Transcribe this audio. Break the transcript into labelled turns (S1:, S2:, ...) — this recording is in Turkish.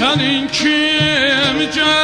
S1: Senin kim can?